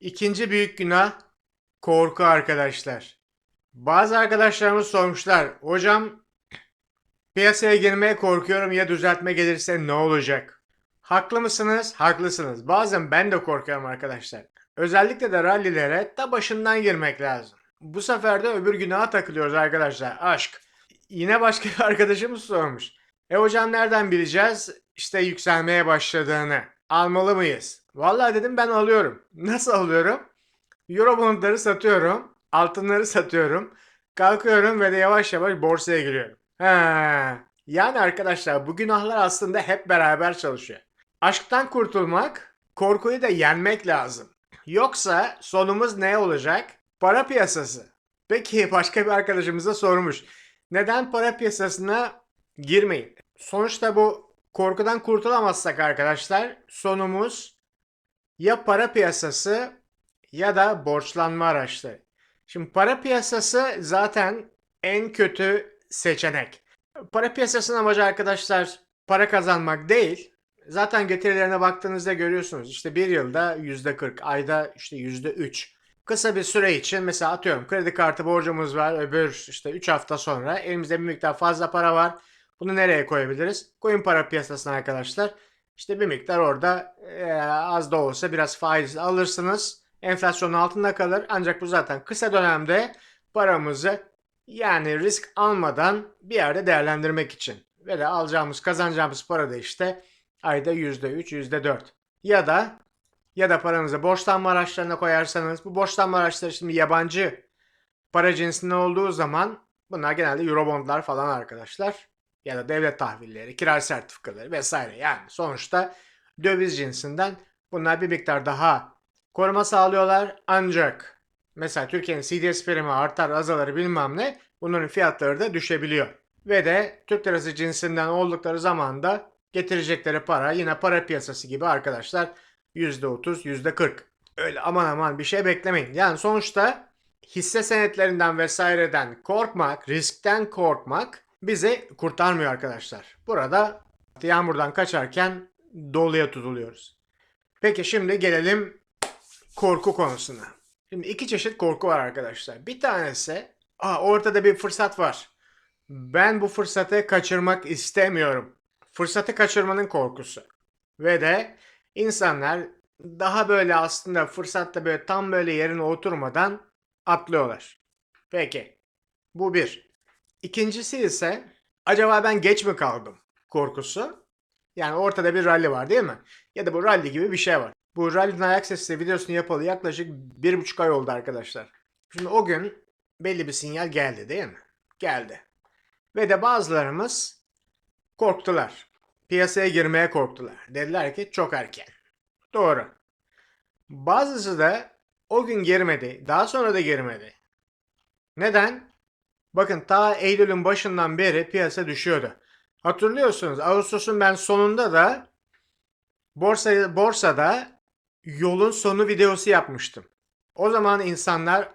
İkinci büyük günah korku arkadaşlar. Bazı arkadaşlarımız sormuşlar. Hocam piyasaya girmeye korkuyorum ya düzeltme gelirse ne olacak? Haklı mısınız? Haklısınız. Bazen ben de korkuyorum arkadaşlar. Özellikle de rallilere ta başından girmek lazım. Bu sefer de öbür günaha takılıyoruz arkadaşlar. Aşk. Yine başka bir arkadaşımız sormuş. E hocam nereden bileceğiz işte yükselmeye başladığını? Almalı mıyız? Vallahi dedim ben alıyorum. Nasıl alıyorum? Eurobondları satıyorum. Altınları satıyorum. Kalkıyorum ve de yavaş yavaş borsaya giriyorum. Ha. Yani arkadaşlar bu günahlar aslında hep beraber çalışıyor. Aşktan kurtulmak, korkuyu da yenmek lazım. Yoksa sonumuz ne olacak? Para piyasası. Peki başka bir arkadaşımız da sormuş. Neden para piyasasına girmeyin? Sonuçta bu korkudan kurtulamazsak arkadaşlar sonumuz ya para piyasası ya da borçlanma araçları. Şimdi para piyasası zaten en kötü seçenek. Para piyasasının amacı arkadaşlar para kazanmak değil. Zaten getirilerine baktığınızda görüyorsunuz. İşte bir yılda %40, ayda işte %3. Kısa bir süre için mesela atıyorum kredi kartı borcumuz var. Öbür işte 3 hafta sonra elimizde bir miktar fazla para var. Bunu nereye koyabiliriz? Coin para piyasasına arkadaşlar. İşte bir miktar orada e, az da olsa biraz faiz alırsınız. Enflasyonun altında kalır. Ancak bu zaten kısa dönemde paramızı yani risk almadan bir yerde değerlendirmek için. Ve de alacağımız kazanacağımız para da işte ayda %3, %4. Ya da ya da paranızı borçlanma araçlarına koyarsanız bu borçlanma araçları şimdi yabancı para cinsinde olduğu zaman bunlar genelde Eurobondlar falan arkadaşlar. Ya da devlet tahvilleri, kira sertifikaları vesaire. Yani sonuçta döviz cinsinden bunlar bir miktar daha koruma sağlıyorlar. Ancak mesela Türkiye'nin CDS primi artar azalır bilmem ne bunların fiyatları da düşebiliyor. Ve de Türk lirası cinsinden oldukları zaman da getirecekleri para yine para piyasası gibi arkadaşlar %30, %40. Öyle aman aman bir şey beklemeyin. Yani sonuçta hisse senetlerinden vesaireden korkmak, riskten korkmak bizi kurtarmıyor arkadaşlar. Burada yağmurdan kaçarken doluya tutuluyoruz. Peki şimdi gelelim korku konusuna. Şimdi iki çeşit korku var arkadaşlar. Bir tanesi, aa ortada bir fırsat var. Ben bu fırsatı kaçırmak istemiyorum. Fırsatı kaçırmanın korkusu. Ve de insanlar daha böyle aslında fırsatta böyle tam böyle yerine oturmadan atlıyorlar. Peki. Bu bir. İkincisi ise acaba ben geç mi kaldım korkusu. Yani ortada bir rally var değil mi? Ya da bu rally gibi bir şey var. Bu rally'nin ayak sesi videosunu yapalı yaklaşık bir buçuk ay oldu arkadaşlar. Şimdi o gün belli bir sinyal geldi değil mi? Geldi. Ve de bazılarımız korktular. Piyasaya girmeye korktular. Dediler ki çok erken. Doğru. Bazısı da o gün girmedi. Daha sonra da girmedi. Neden? Bakın ta Eylül'ün başından beri piyasa düşüyordu. Hatırlıyorsunuz Ağustos'un ben sonunda da borsa, borsada yolun sonu videosu yapmıştım. O zaman insanlar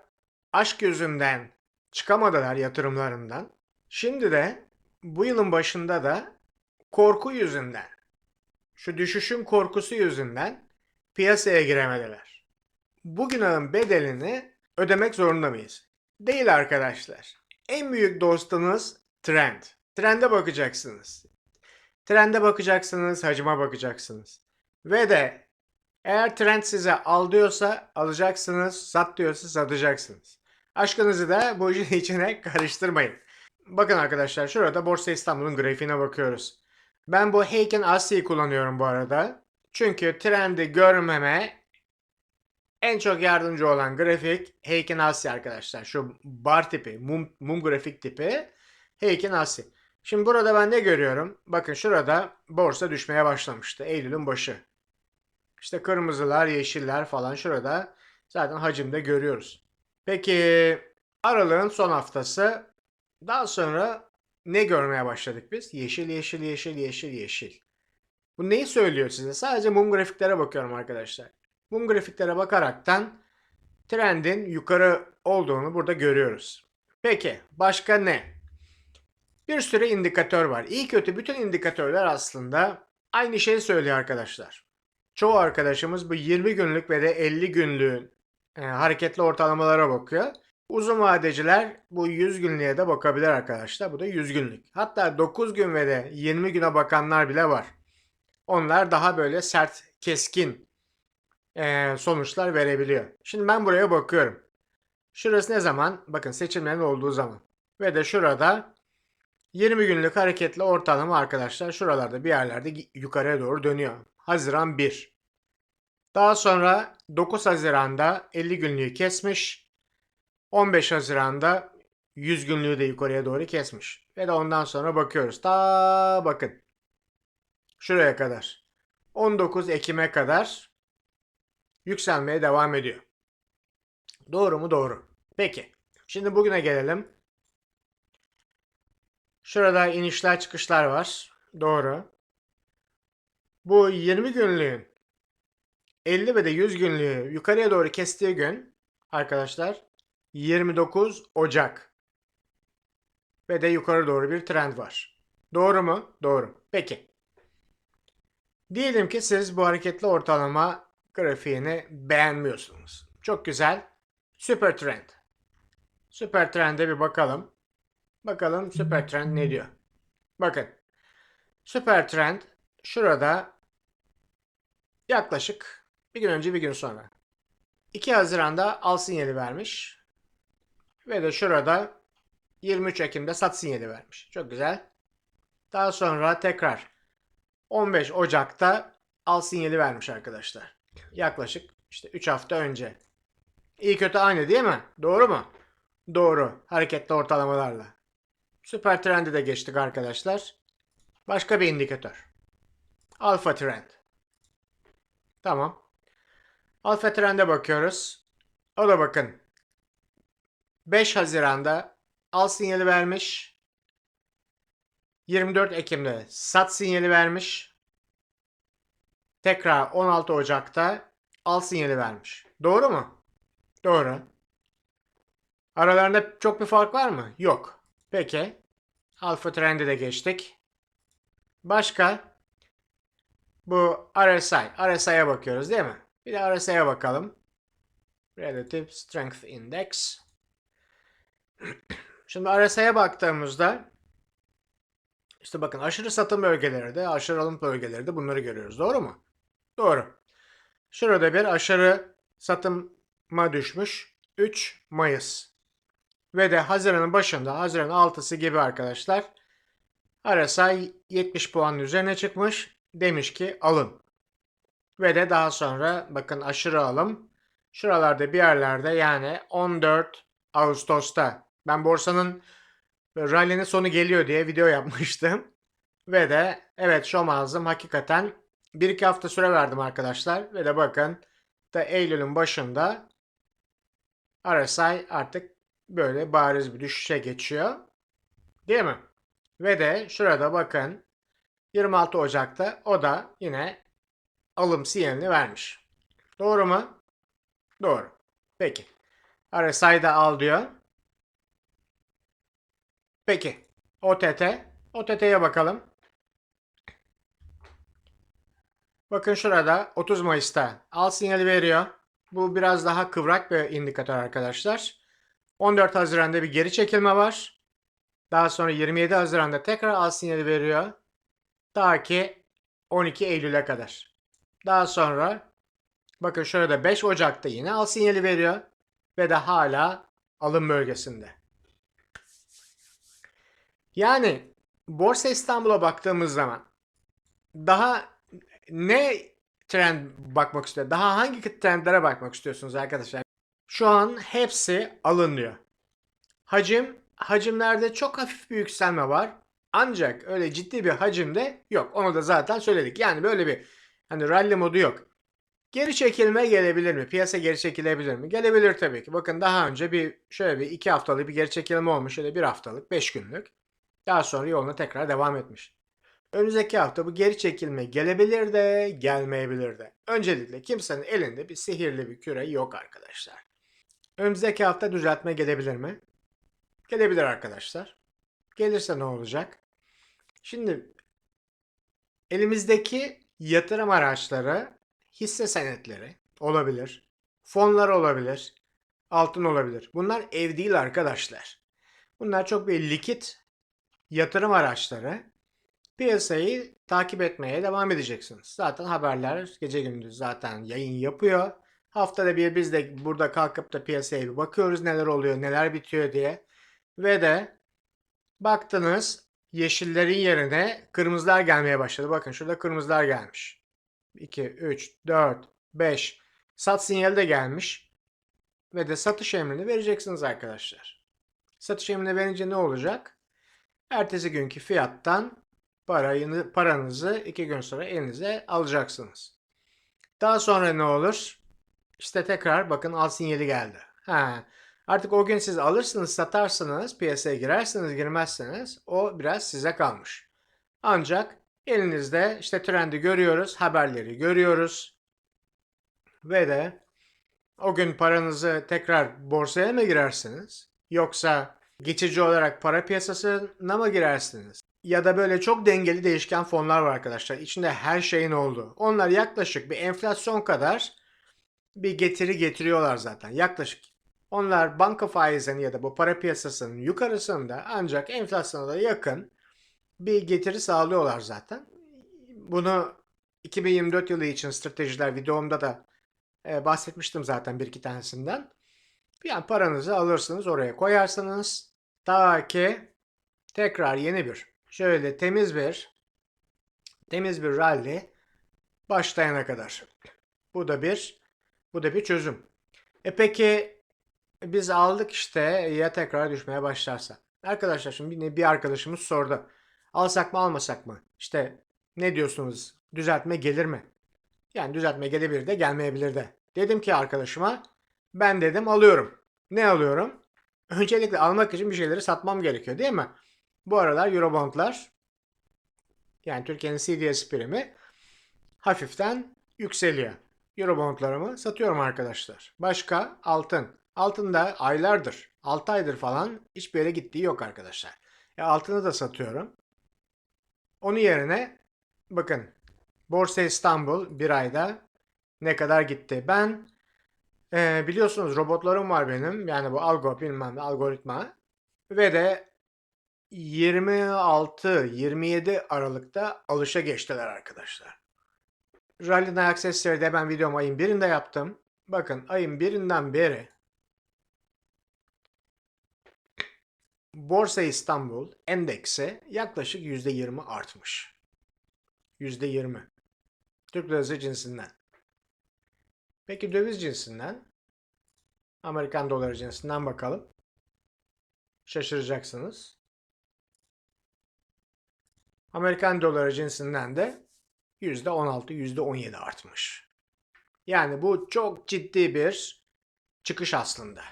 aşk yüzünden çıkamadılar yatırımlarından. Şimdi de bu yılın başında da korku yüzünden, şu düşüşün korkusu yüzünden piyasaya giremediler. Bu günahın bedelini ödemek zorunda mıyız? Değil arkadaşlar. En büyük dostunuz trend. Trende bakacaksınız. Trende bakacaksınız, hacıma bakacaksınız. Ve de eğer trend size al diyorsa alacaksınız, sat diyorsa satacaksınız. Aşkınızı da bu işin içine karıştırmayın. Bakın arkadaşlar şurada Borsa İstanbul'un grafiğine bakıyoruz. Ben bu Heiken Asya'yı kullanıyorum bu arada. Çünkü trendi görmeme en çok yardımcı olan grafik Heiken Asya arkadaşlar. Şu bar tipi, mum, mum grafik tipi Heiken Asya. Şimdi burada ben ne görüyorum? Bakın şurada borsa düşmeye başlamıştı. Eylül'ün başı. İşte kırmızılar, yeşiller falan şurada zaten hacimde görüyoruz. Peki aralığın son haftası daha sonra ne görmeye başladık biz? Yeşil, yeşil, yeşil, yeşil, yeşil. Bu neyi söylüyor size? Sadece mum grafiklere bakıyorum arkadaşlar. Mum grafiklere bakaraktan trendin yukarı olduğunu burada görüyoruz. Peki başka ne? Bir sürü indikatör var. İyi kötü bütün indikatörler aslında aynı şeyi söylüyor arkadaşlar. çoğu arkadaşımız bu 20 günlük ve de 50 günlüğün e, hareketli ortalamalara bakıyor. Uzun vadeciler bu 100 günlüğe de bakabilir arkadaşlar. Bu da 100 günlük. Hatta 9 gün ve de 20 güne bakanlar bile var. Onlar daha böyle sert, keskin e, sonuçlar verebiliyor. Şimdi ben buraya bakıyorum. Şurası ne zaman? Bakın seçimlerin olduğu zaman. Ve de şurada 20 günlük hareketli ortalama arkadaşlar şuralarda bir yerlerde yukarıya doğru dönüyor. Haziran 1. Daha sonra 9 Haziran'da 50 günlüğü kesmiş. 15 Haziran'da 100 günlüğü de yukarıya doğru kesmiş. Ve de ondan sonra bakıyoruz. Ta bakın. Şuraya kadar. 19 Ekim'e kadar yükselmeye devam ediyor. Doğru mu? Doğru. Peki. Şimdi bugüne gelelim. Şurada inişler çıkışlar var. Doğru. Bu 20 günlüğün 50 ve de 100 günlüğü yukarıya doğru kestiği gün arkadaşlar 29 Ocak. Ve de yukarı doğru bir trend var. Doğru mu? Doğru. Peki. Diyelim ki siz bu hareketli ortalama grafiğini beğenmiyorsunuz. Çok güzel. Süper trend. Süper trende bir bakalım. Bakalım süper trend ne diyor. Bakın. Süper trend şurada yaklaşık bir gün önce bir gün sonra. 2 Haziran'da al sinyali vermiş. Ve de şurada 23 Ekim'de sat sinyali vermiş. Çok güzel. Daha sonra tekrar 15 Ocak'ta al sinyali vermiş arkadaşlar. Yaklaşık işte 3 hafta önce. İyi kötü aynı değil mi? Doğru mu? Doğru. Hareketli ortalamalarla. Süper trendi de geçtik arkadaşlar. Başka bir indikatör. Alfa trend. Tamam. Alfa trende bakıyoruz. O da bakın. 5 Haziran'da al sinyali vermiş. 24 Ekim'de sat sinyali vermiş. Tekrar 16 Ocak'ta al sinyali vermiş. Doğru mu? Doğru. Aralarında çok bir fark var mı? Yok. Peki. Alfa trendi de geçtik. Başka? Bu RSI. RSI'ye bakıyoruz değil mi? Bir de RSI'ye bakalım. Relative Strength Index. Şimdi RSI'ye baktığımızda işte bakın aşırı satım bölgeleri de aşırı alım bölgeleri de bunları görüyoruz. Doğru mu? Doğru. Şurada bir aşırı satıma düşmüş. 3 Mayıs. Ve de Haziran'ın başında, Haziran 6'sı gibi arkadaşlar RSI 70 puanın üzerine çıkmış. Demiş ki alın. Ve de daha sonra bakın aşırı alım. Şuralarda bir yerlerde yani 14 Ağustos'ta ben borsanın rally'nin sonu geliyor diye video yapmıştım. Ve de evet şom aldım hakikaten bir iki hafta süre verdim arkadaşlar. Ve de bakın da Eylül'ün başında RSI artık böyle bariz bir düşüşe geçiyor. Değil mi? Ve de şurada bakın 26 Ocak'ta o da yine alım sinyalini vermiş. Doğru mu? Doğru. Peki. RSI'da al diyor. Peki. OTT. OTT'ye bakalım. Bakın şurada 30 Mayıs'ta al sinyali veriyor. Bu biraz daha kıvrak bir indikatör arkadaşlar. 14 Haziran'da bir geri çekilme var. Daha sonra 27 Haziran'da tekrar al sinyali veriyor. Ta ki 12 Eylül'e kadar. Daha sonra bakın şurada 5 Ocak'ta yine al sinyali veriyor. Ve de hala alım bölgesinde. Yani Borsa İstanbul'a baktığımız zaman daha ne trend bakmak istiyor? Daha hangi trendlere bakmak istiyorsunuz arkadaşlar? Şu an hepsi alınıyor. Hacim, hacimlerde çok hafif bir yükselme var. Ancak öyle ciddi bir hacimde yok. Onu da zaten söyledik. Yani böyle bir hani rally modu yok. Geri çekilme gelebilir mi? Piyasa geri çekilebilir mi? Gelebilir tabii ki. Bakın daha önce bir şöyle bir iki haftalık bir geri çekilme olmuş. Şöyle bir haftalık, beş günlük. Daha sonra yoluna tekrar devam etmiş. Önümüzdeki hafta bu geri çekilme gelebilir de gelmeyebilir de. Öncelikle kimsenin elinde bir sihirli bir küre yok arkadaşlar. Önümüzdeki hafta düzeltme gelebilir mi? Gelebilir arkadaşlar. Gelirse ne olacak? Şimdi elimizdeki yatırım araçları hisse senetleri olabilir, fonlar olabilir, altın olabilir. Bunlar ev değil arkadaşlar. Bunlar çok bir likit yatırım araçları. Piyasayı takip etmeye devam edeceksiniz. Zaten haberler gece gündüz zaten yayın yapıyor. Haftada bir biz de burada kalkıp da piyasaya bir bakıyoruz neler oluyor, neler bitiyor diye. Ve de baktınız yeşillerin yerine kırmızılar gelmeye başladı. Bakın şurada kırmızılar gelmiş. 2, 3, 4, 5. Sat sinyali de gelmiş. Ve de satış emrini vereceksiniz arkadaşlar. Satış emrini verince ne olacak? Ertesi günkü fiyattan parayı, paranızı iki gün sonra elinize alacaksınız. Daha sonra ne olur? İşte tekrar bakın al sinyali geldi. Ha, artık o gün siz alırsınız, satarsınız, piyasaya girersiniz, girmezseniz o biraz size kalmış. Ancak elinizde işte trendi görüyoruz, haberleri görüyoruz ve de o gün paranızı tekrar borsaya mı girersiniz? Yoksa geçici olarak para piyasasına mı girersiniz? Ya da böyle çok dengeli değişken fonlar var arkadaşlar. İçinde her şeyin olduğu. Onlar yaklaşık bir enflasyon kadar bir getiri getiriyorlar zaten. Yaklaşık. Onlar banka faizinin ya da bu para piyasasının yukarısında ancak enflasyona da yakın bir getiri sağlıyorlar zaten. Bunu 2024 yılı için stratejiler videomda da e, bahsetmiştim zaten bir iki tanesinden. Yani paranızı alırsınız oraya koyarsınız. Ta ki tekrar yeni bir şöyle temiz bir temiz bir rally başlayana kadar. Bu da bir bu da bir çözüm. E peki biz aldık işte ya tekrar düşmeye başlarsa. Arkadaşlar şimdi bir arkadaşımız sordu. Alsak mı almasak mı? İşte ne diyorsunuz? Düzeltme gelir mi? Yani düzeltme gelebilir de gelmeyebilir de. Dedim ki arkadaşıma ben dedim alıyorum. Ne alıyorum? Öncelikle almak için bir şeyleri satmam gerekiyor değil mi? Bu aralar Eurobondlar yani Türkiye'nin CDS primi hafiften yükseliyor. Eurobondlarımı satıyorum arkadaşlar. Başka altın. Altın da aylardır, 6 aydır falan hiçbir yere gittiği yok arkadaşlar. E altını da satıyorum. Onun yerine bakın Borsa İstanbul bir ayda ne kadar gitti. Ben e, biliyorsunuz robotlarım var benim. Yani bu algo bilmem algoritma. Ve de 26-27 Aralık'ta alışa geçtiler arkadaşlar. Rally Ayak Sesleri de ben videomu ayın birinde yaptım. Bakın ayın birinden beri Borsa İstanbul endeksi yaklaşık %20 artmış. %20. Türk lirası cinsinden. Peki döviz cinsinden? Amerikan doları cinsinden bakalım. Şaşıracaksınız. Amerikan doları cinsinden de %16, %17 artmış. Yani bu çok ciddi bir çıkış aslında.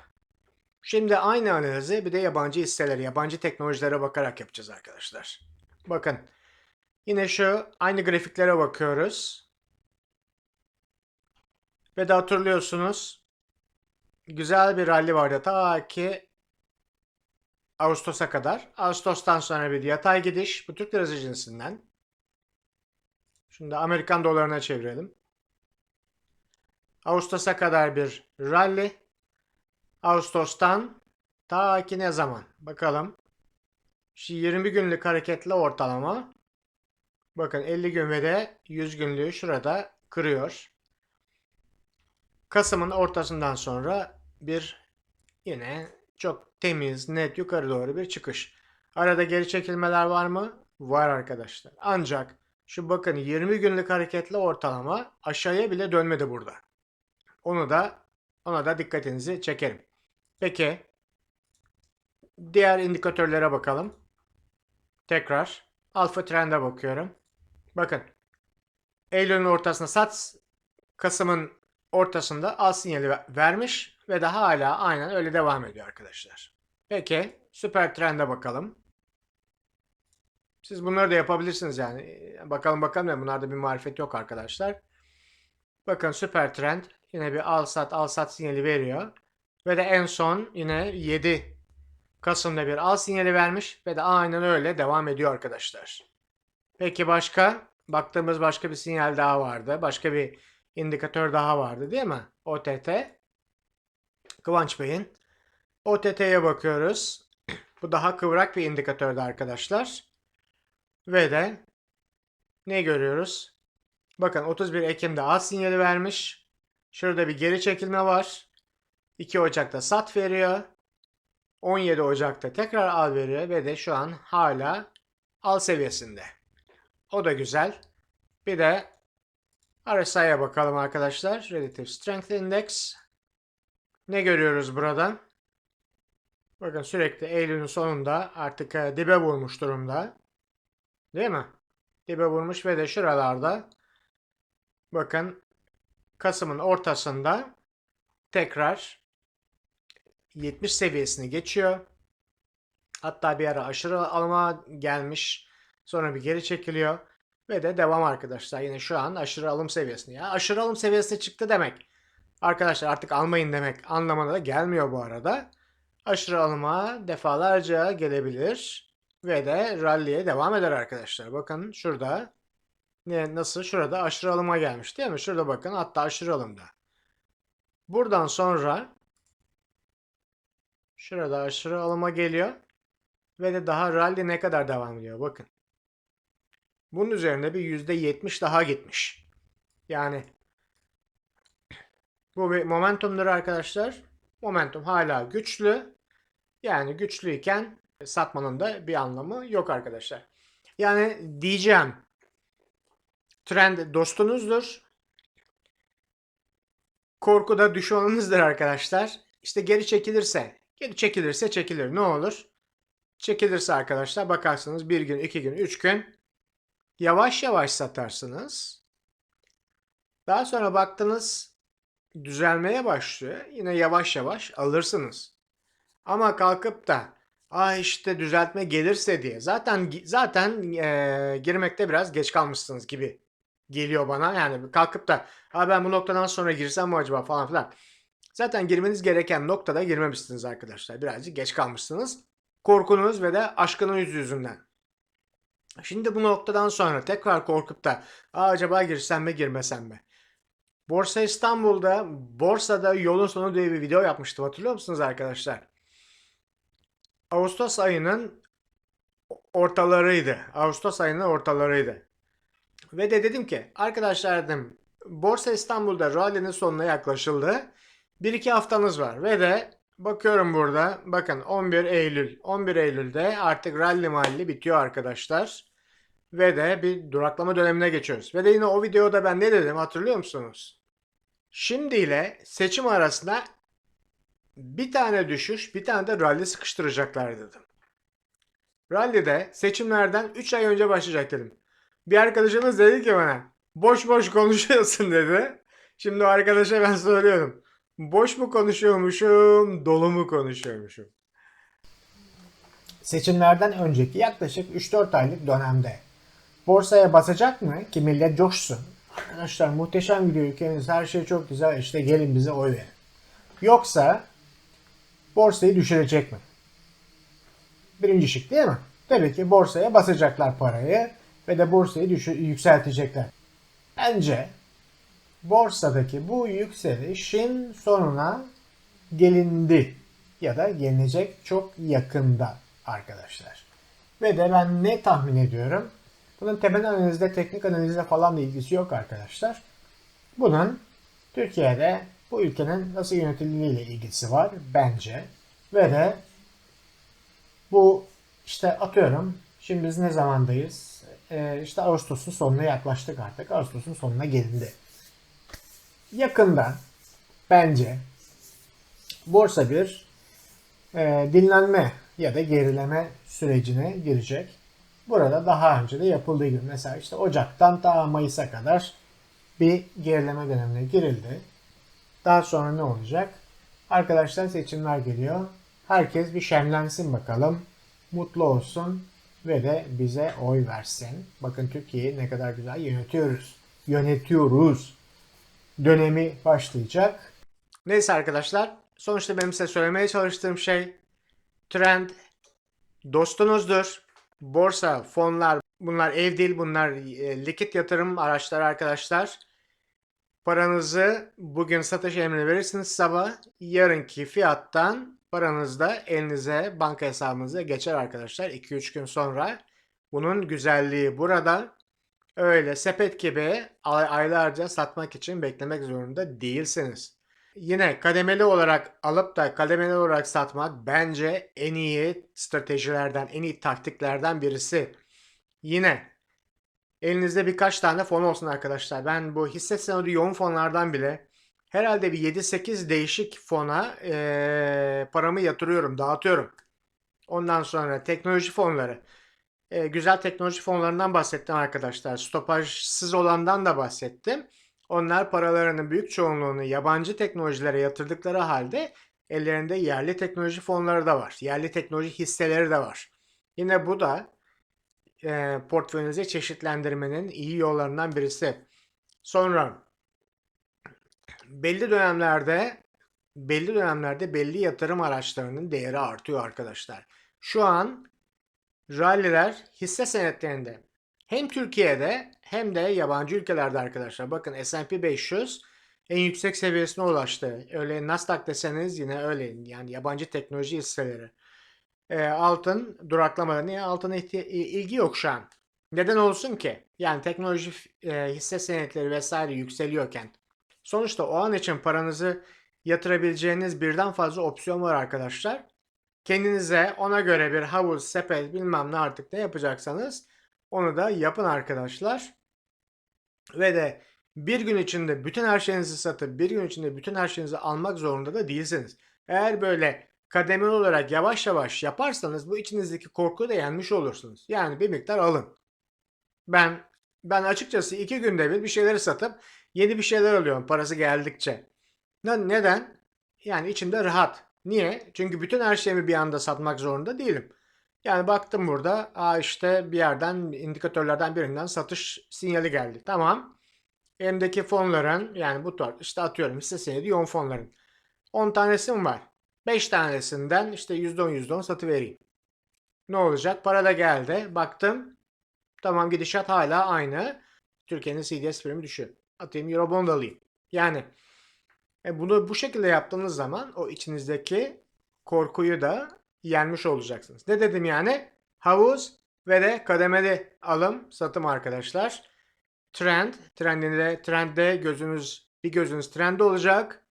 Şimdi aynı analizi bir de yabancı hisselere, yabancı teknolojilere bakarak yapacağız arkadaşlar. Bakın. Yine şu aynı grafiklere bakıyoruz. Ve de hatırlıyorsunuz. Güzel bir rally vardı ta ki Ağustos'a kadar. Ağustos'tan sonra bir yatay gidiş. Bu Türk lirası cinsinden. Şimdi Amerikan dolarına çevirelim. Ağustos'a kadar bir rally. Ağustos'tan ta ki ne zaman? Bakalım. Şu 20 günlük hareketli ortalama. Bakın 50 gün ve de 100 günlüğü şurada kırıyor. Kasım'ın ortasından sonra bir yine çok temiz, net yukarı doğru bir çıkış. Arada geri çekilmeler var mı? Var arkadaşlar. Ancak şu bakın 20 günlük hareketli ortalama aşağıya bile dönmedi burada. Onu da ona da dikkatinizi çekerim. Peki diğer indikatörlere bakalım. Tekrar alfa trende bakıyorum. Bakın Eylül'ün ortasında sat Kasım'ın ortasında al sinyali vermiş ve de hala aynen öyle devam ediyor arkadaşlar. Peki süper trende bakalım. Siz bunları da yapabilirsiniz yani. Bakalım bakalım bunlarda bir marifet yok arkadaşlar. Bakın süper trend yine bir al sat al sat sinyali veriyor. Ve de en son yine 7 Kasım'da bir al sinyali vermiş ve de aynen öyle devam ediyor arkadaşlar. Peki başka? Baktığımız başka bir sinyal daha vardı. Başka bir indikatör daha vardı değil mi? OTT. Kıvanç Bey'in. OTT'ye bakıyoruz. Bu daha kıvrak bir indikatördü arkadaşlar. Ve de ne görüyoruz? Bakın 31 Ekim'de al sinyali vermiş. Şurada bir geri çekilme var. 2 Ocak'ta sat veriyor. 17 Ocak'ta tekrar al veriyor ve de şu an hala al seviyesinde. O da güzel. Bir de RSI'ye bakalım arkadaşlar. Relative Strength Index. Ne görüyoruz burada? Bakın sürekli Eylül'ün sonunda artık e, dibe vurmuş durumda. Değil mi? Dibe vurmuş ve de şuralarda bakın Kasım'ın ortasında tekrar 70 seviyesini geçiyor. Hatta bir ara aşırı alıma gelmiş. Sonra bir geri çekiliyor. Ve de devam arkadaşlar. Yine şu an aşırı alım seviyesinde. Ya aşırı alım seviyesine çıktı demek. Arkadaşlar artık almayın demek anlamına da gelmiyor bu arada. Aşırı alıma defalarca gelebilir. Ve de rally'e devam eder arkadaşlar. Bakın şurada. Ne, nasıl? Şurada aşırı alıma gelmiş değil mi? Şurada bakın hatta aşırı alımda. Buradan sonra şurada aşırı alıma geliyor. Ve de daha rally ne kadar devam ediyor? Bakın. Bunun üzerinde bir %70 daha gitmiş. Yani bu bir momentumdur arkadaşlar. Momentum hala güçlü. Yani güçlüyken satmanın da bir anlamı yok arkadaşlar. Yani diyeceğim trend dostunuzdur. Korku da düşmanınızdır arkadaşlar. İşte geri çekilirse, geri çekilirse çekilir. Ne olur? Çekilirse arkadaşlar bakarsınız bir gün, iki gün, üç gün yavaş yavaş satarsınız. Daha sonra baktınız düzelmeye başlıyor. Yine yavaş yavaş alırsınız. Ama kalkıp da Aa işte düzeltme gelirse diye. Zaten zaten e, girmekte biraz geç kalmışsınız gibi geliyor bana. Yani kalkıp da Aa ben bu noktadan sonra girsem mi acaba falan filan. Zaten girmeniz gereken noktada girmemişsiniz arkadaşlar. Birazcık geç kalmışsınız. Korkunuz ve de aşkınız yüzünden. Şimdi bu noktadan sonra tekrar korkup da acaba girsem mi girmesem mi? Borsa İstanbul'da borsada yolun sonu diye bir video yapmıştım. Hatırlıyor musunuz arkadaşlar? Ağustos ayının ortalarıydı. Ağustos ayının ortalarıydı. Ve de dedim ki arkadaşlar dedim Borsa İstanbul'da rally'nin sonuna yaklaşıldı. 1-2 haftanız var ve de bakıyorum burada bakın 11 Eylül 11 Eylül'de artık rally malli bitiyor arkadaşlar. Ve de bir duraklama dönemine geçiyoruz. Ve de yine o videoda ben ne dedim hatırlıyor musunuz? Şimdi ile seçim arasında bir tane düşüş, bir tane de rally sıkıştıracaklar dedim. Rally'de seçimlerden 3 ay önce başlayacak dedim. Bir arkadaşımız dedi ki bana boş boş konuşuyorsun dedi. Şimdi o arkadaşa ben söylüyorum. Boş mu konuşuyormuşum, dolu mu konuşuyormuşum? Seçimlerden önceki yaklaşık 3-4 aylık dönemde borsaya basacak mı ki millet coşsun? Arkadaşlar muhteşem gidiyor ülkemiz her şey çok güzel işte gelin bize oy verin. Yoksa borsayı düşürecek mi? Birinci şık değil mi? Tabii ki borsaya basacaklar parayı ve de borsayı düşü- yükseltecekler. Bence borsadaki bu yükselişin sonuna gelindi ya da gelecek çok yakında arkadaşlar. Ve de ben ne tahmin ediyorum? Bunun temel analizde, teknik analizle falan da ilgisi yok arkadaşlar. Bunun Türkiye'de bu ülkenin nasıl yönetildiğiyle ilgisi var bence. Ve de bu işte atıyorum şimdi biz ne zamandayız? Ee, işte Ağustos'un sonuna yaklaştık artık. Ağustos'un sonuna gelindi. Yakında bence borsa bir e, dinlenme ya da gerileme sürecine girecek. Burada daha önce de yapıldığı gibi mesela işte Ocak'tan ta Mayıs'a kadar bir gerileme dönemine girildi. Daha sonra ne olacak? Arkadaşlar seçimler geliyor. Herkes bir şenlensin bakalım. Mutlu olsun ve de bize oy versin. Bakın Türkiye'yi ne kadar güzel yönetiyoruz. Yönetiyoruz. Dönemi başlayacak. Neyse arkadaşlar. Sonuçta benim size söylemeye çalıştığım şey trend dostunuzdur. Borsa, fonlar bunlar ev değil bunlar e, likit yatırım araçları arkadaşlar. Paranızı bugün satış emrini verirsiniz sabah. Yarınki fiyattan paranız da elinize, banka hesabınıza geçer arkadaşlar. 2-3 gün sonra. Bunun güzelliği burada. Öyle sepet gibi ay- aylarca satmak için beklemek zorunda değilsiniz. Yine kademeli olarak alıp da kademeli olarak satmak bence en iyi stratejilerden, en iyi taktiklerden birisi. Yine elinizde birkaç tane fon olsun arkadaşlar. Ben bu hisse senedi yoğun fonlardan bile herhalde bir 7-8 değişik fona eee, paramı yatırıyorum, dağıtıyorum. Ondan sonra teknoloji fonları. Eee, güzel teknoloji fonlarından bahsettim arkadaşlar. Stopajsız olandan da bahsettim. Onlar paralarının büyük çoğunluğunu yabancı teknolojilere yatırdıkları halde ellerinde yerli teknoloji fonları da var. Yerli teknoloji hisseleri de var. Yine bu da e, portföyünüzü çeşitlendirmenin iyi yollarından birisi. Sonra belli dönemlerde belli dönemlerde belli yatırım araçlarının değeri artıyor arkadaşlar. Şu an ralliler hisse senetlerinde hem Türkiye'de hem de yabancı ülkelerde arkadaşlar. Bakın S&P 500 en yüksek seviyesine ulaştı. Öyle Nasdaq deseniz yine öyle. Yani yabancı teknoloji hisseleri. E, altın duraklamadı. Niye? Altına ilgi yok şu an. Neden olsun ki? Yani teknoloji e, hisse senetleri vesaire yükseliyorken. Sonuçta o an için paranızı yatırabileceğiniz birden fazla opsiyon var arkadaşlar. Kendinize ona göre bir havuz, sepet bilmem ne artık ne yapacaksanız onu da yapın arkadaşlar. Ve de bir gün içinde bütün her şeyinizi satıp bir gün içinde bütün her şeyinizi almak zorunda da değilsiniz. Eğer böyle kademeli olarak yavaş yavaş yaparsanız bu içinizdeki korkuyu da yenmiş olursunuz. Yani bir miktar alın. Ben ben açıkçası iki günde bir bir şeyleri satıp yeni bir şeyler alıyorum parası geldikçe. Ne- Neden? Yani içimde rahat. Niye? Çünkü bütün her şeyimi bir anda satmak zorunda değilim. Yani baktım burada, aa işte bir yerden indikatörlerden birinden satış sinyali geldi. Tamam. Elimdeki fonların yani bu tarz işte atıyorum hisse senedi yoğun fonların 10 tanesi mi var? 5 tanesinden işte %10 %10 satı vereyim. Ne olacak? Para da geldi. Baktım. Tamam gidişat hala aynı. Türkiye'nin CDS primi düşüyor. Atayım Eurobond alayım. Yani e, bunu bu şekilde yaptığınız zaman o içinizdeki korkuyu da yenmiş olacaksınız. Ne dedim yani? Havuz ve de kademeli alım satım arkadaşlar. Trend, trendinde trendde gözünüz bir gözünüz trende olacak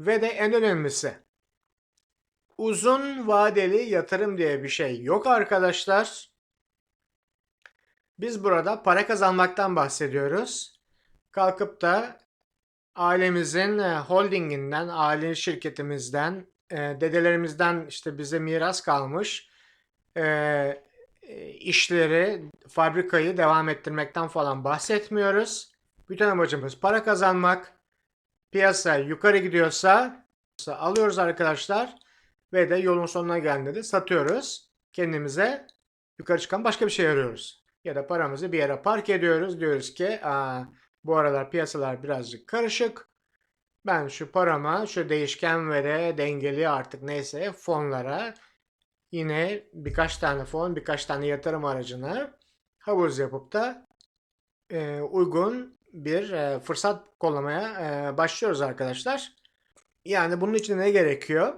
ve de en önemlisi uzun vadeli yatırım diye bir şey yok arkadaşlar. Biz burada para kazanmaktan bahsediyoruz. Kalkıp da ailemizin e, holdinginden, aile şirketimizden, e, dedelerimizden işte bize miras kalmış e, işleri, fabrikayı devam ettirmekten falan bahsetmiyoruz. Bütün amacımız para kazanmak. Piyasa yukarı gidiyorsa alıyoruz arkadaşlar ve de yolun sonuna geldiğinde de satıyoruz. Kendimize yukarı çıkan başka bir şey arıyoruz. Ya da paramızı bir yere park ediyoruz. Diyoruz ki Aa, bu aralar piyasalar birazcık karışık. Ben şu parama, şu değişken ve de dengeli artık neyse fonlara yine birkaç tane fon, birkaç tane yatırım aracına havuz yapıp da e, uygun bir e, fırsat kollamaya e, başlıyoruz arkadaşlar. Yani bunun için ne gerekiyor?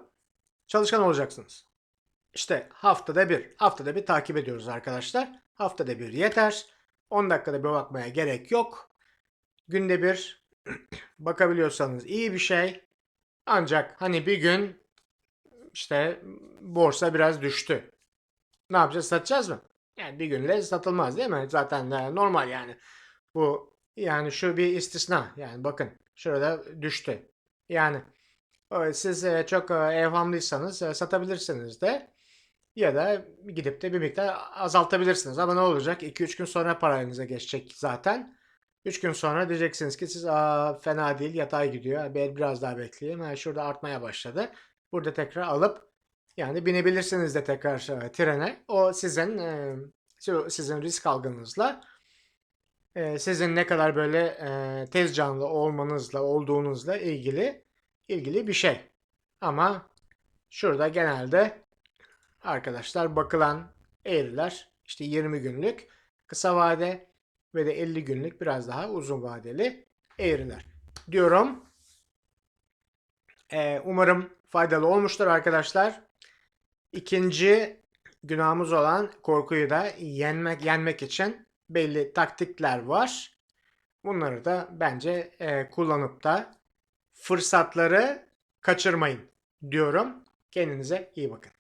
Çalışkan olacaksınız. İşte haftada bir, haftada bir takip ediyoruz arkadaşlar. Haftada bir yeter. 10 dakikada bir bakmaya gerek yok. Günde bir bakabiliyorsanız iyi bir şey. Ancak hani bir gün işte borsa biraz düştü. Ne yapacağız? Satacağız mı? Yani bir günle satılmaz değil mi? Zaten e, normal yani. Bu yani şu bir istisna. Yani bakın şurada düştü. Yani e, siz e, çok evhamlıysanız satabilirsiniz de ya da gidip de bir miktar azaltabilirsiniz. Ama ne olacak? 2-3 gün sonra paranıza geçecek zaten. 3 gün sonra diyeceksiniz ki siz Aa, fena değil yatay gidiyor. Ben biraz daha bekleyeyim. Ha, şurada artmaya başladı. Burada tekrar alıp yani binebilirsiniz de tekrar e, trene. O sizin e, sizin risk algınızla e, sizin ne kadar böyle e, tez canlı olmanızla olduğunuzla ilgili ilgili bir şey. Ama şurada genelde arkadaşlar bakılan eğriler işte 20 günlük kısa vade ve de 50 günlük biraz daha uzun vadeli eğriler. diyorum. Ee, umarım faydalı olmuştur arkadaşlar. İkinci günahımız olan korkuyu da yenmek yenmek için belli taktikler var. Bunları da bence e, kullanıp da fırsatları kaçırmayın diyorum. Kendinize iyi bakın.